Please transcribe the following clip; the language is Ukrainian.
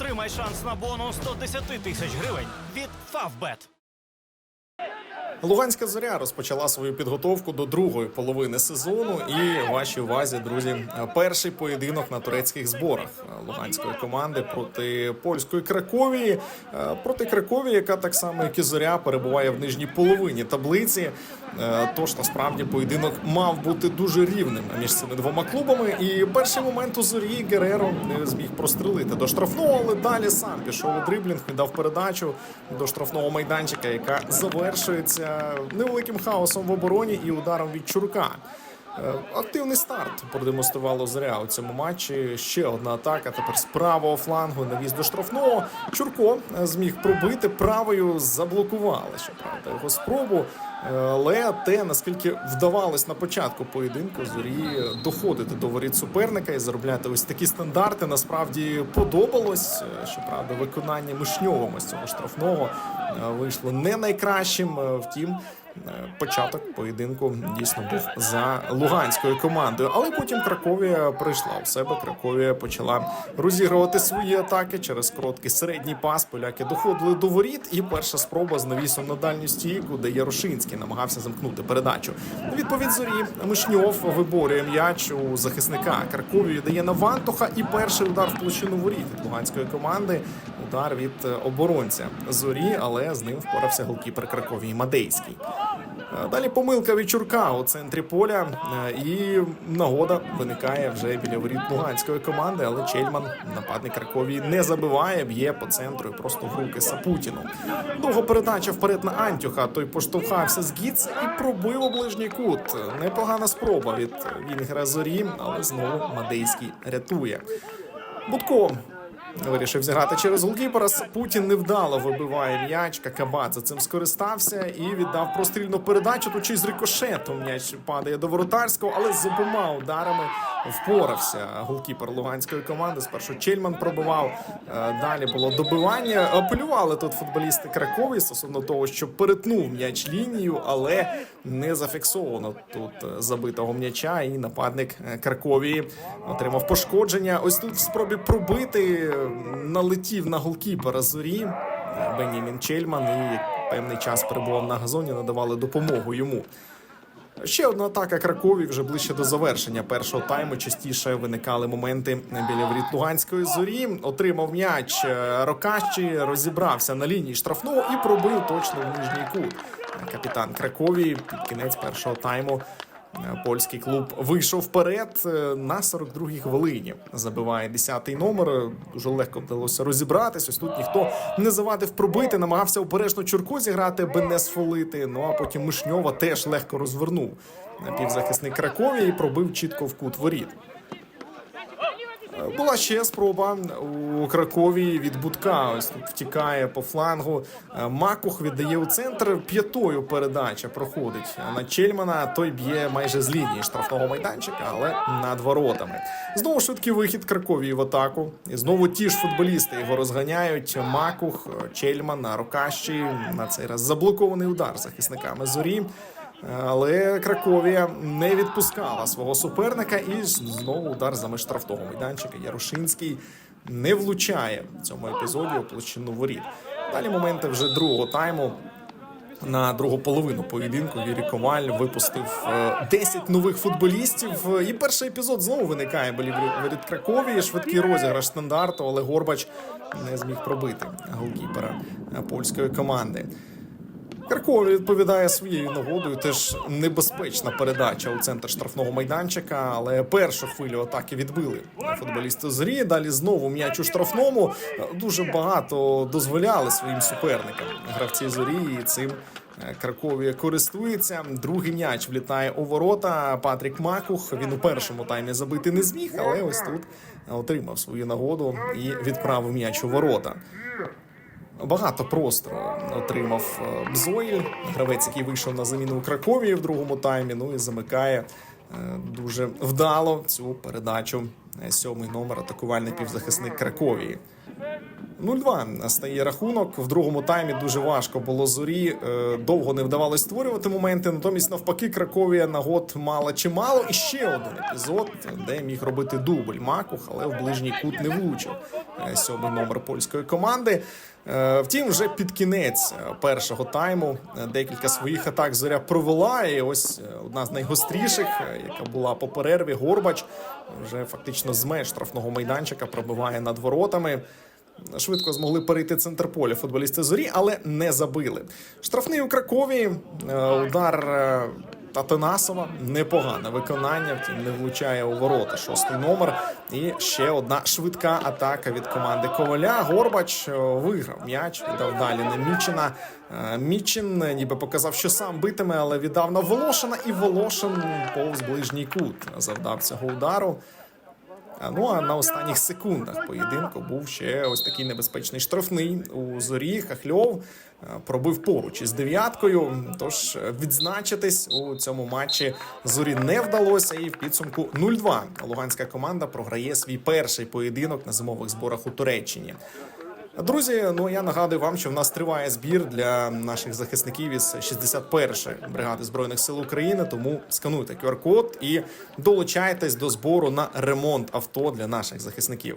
Отримай шанс на бонус 110 тисяч гривень від Favbet. Луганська зоря розпочала свою підготовку до другої половини сезону. І вашій увазі, друзі, перший поєдинок на турецьких зборах луганської команди проти польської Краковії. Е, Проти Краковії, яка так само, як і зоря, перебуває в нижній половині таблиці. Е, Тож насправді поєдинок мав бути дуже рівним між цими двома клубами. І перший момент у зорі Гереро не зміг прострелити до штрафного, але далі сам пішов у дриблінг, віддав передачу до штрафного майданчика, яка завершується невеликим хаосом в обороні і ударом від Чурка. Е, Активний старт продемонструвало Зоря у цьому матчі. Ще одна атака. Тепер з правого флангу навіз до штрафного. Чурко е, зміг пробити правою, заблокували щоправда його спробу. Е, Але те, наскільки вдавалось на початку поєдинку, зорі доходити до воріт суперника і заробляти ось такі стандарти, насправді подобалось. Щоправда, виконання Мишньовим із цього штрафного вийшло не найкращим. Втім, початок поєдинку дійсно був за луганською командою. Але потім Краковія прийшла в себе. Краковія почала розігрувати свої атаки через короткий середній пас. Поляки доходили до воріт, і перша спроба з навісом на дальню стійку, де Ярошинський намагався замкнути передачу. Відповідь зорі Мишньов виборює м'яч у захисника Краковії дає на Вантуха, і перший удар в площину воріт від луганської команди. Удар від е, оборонця зорі, але з ним впорався голкіпер Краковії Мадейський. Далі помилка від Чурка у центрі поля, і нагода виникає вже біля воріт луганської команди. Але Чельман, нападник Краковії, не забиває, б'є по центру і просто в руки Сапутіну. Довго передача вперед на Антюха. Той поштовхався з Гіц і пробив у ближній кут. Непогана спроба від Вінгера Зорі, але знову Мадейський рятує. Будко Вирішив зіграти через голкіпера. Путін невдало вибиває м'яч. Какабадзе цим скористався і віддав прострільну передачу. Тут чи з рикошету м'яч падає до воротарського, але з обома ударами впорався голкіпер луганської команди. Спершу Чельман пробивав. е, Далі було добивання. Апелювали тут футболісти Кракові стосовно того, що перетнув м'яч лінію, але не зафіксовано тут е, забитого м'яча. І нападник е, Краковії отримав пошкодження. Ось тут в спробі пробити налетів на голкіпера зорі Бенімін Чельман і певний час перебував на газоні, надавали допомогу йому. Ще одна атака Кракові вже ближче до завершення першого тайму. Частіше виникали моменти біля воріт Луганської зорі. Отримав м'яч е, Рокащі, розібрався на лінії штрафного і пробив точно в нижній кут. Капітан Кракові під кінець першого тайму. Польський клуб вийшов вперед е, на 42-й хвилині. Забиває 10-й номер. Дуже легко вдалося розібратись. Ось тут ніхто не завадив пробити, намагався обережно Чурко зіграти, аби не сфолити. Ну а потім Мишньова теж легко розвернув півзахисник Кракові і пробив чітко в кут воріт. Була ще спроба у Кракові від Будка. Ось тут втікає по флангу. Е, Макух віддає у центр. П'ятою передача проходить на Чельмана. Той б'є майже з лінії штрафного майданчика, але над воротами. Знову швидкий вихід Краковії в атаку. І знову ті ж футболісти його розганяють. Макух, Чельман, Рокащі. На цей раз заблокований удар захисниками зорі. Але Краковія не відпускала свого суперника, і знову удар за меж штрафного майданчика. Ярошинський не влучає в цьому епізоді у площину воріт. Далі моменти вже другого тайму. На другу половину поєдинку Юрій Коваль випустив е, 10 нових футболістів. Е, І перший епізод знову виникає біля воріт Краковії. Швидкий розіграш стандарту, але Горбач не зміг пробити голкіпера е, польської команди. Кракові відповідає своєю нагодою. Теж небезпечна передача у центр штрафного майданчика, але першу хвилю атаки відбили футболісти зрі. Далі знову м'яч у штрафному. Дуже багато дозволяли своїм суперникам. Гравці зорі і цим. е, Краковія користується. Другий м'яч влітає у ворота. Патрік Макух. Він у першому таймі забити не зміг, але ось тут отримав свою нагоду і відправив м'яч у ворота. Багато простору отримав е, Бзоїль, гравець, який вийшов на заміну у Кракові в другому таймі. Ну і замикає е, дуже вдало цю передачу. Е, Сьомий номер атакувальний півзахисник Краковії. 0-2 стає рахунок. В другому таймі дуже важко було зорі. е, Довго не вдавалось створювати моменти. Натомість, навпаки, Краковія нагод мала чимало. І ще один епізод, де міг робити дубль Макух, але в ближній кут не влучив. Е, Сьомий номер польської команди. Е, Втім, вже під кінець першого тайму декілька своїх атак зоря провела. І ось одна з найгостріших, яка була по перерві, Горбач вже фактично з меж штрафного майданчика пробиває над воротами. Швидко змогли перейти центр поля футболісти зорі, але не забили. Штрафний у Кракові. е, Удар е, Татанасова. Непогане виконання, втім не влучає у ворота. Шостий номер. І ще одна швидка атака від команди Коваля. Горбач е, виграв м'яч, віддав далі на Мічина. Мічин ніби показав, що сам битиме, але віддав на Волошина, і Волошин повз ближній кут завдав цього удару. Ну а на останніх секундах поєдинку був ще ось такий небезпечний штрафний у зорі. Хахльов пробив поруч із дев'яткою. Тож е, відзначитись у цьому матчі зорі не вдалося. І в підсумку 0-2 луганська команда програє свій перший поєдинок на зимових зборах у Туреччині. Друзі, ну я нагадую вам, що в нас триває збір для наших захисників із 61-ї бригади збройних сил України. Тому скануйте QR-код і долучайтесь до збору на ремонт авто для наших захисників.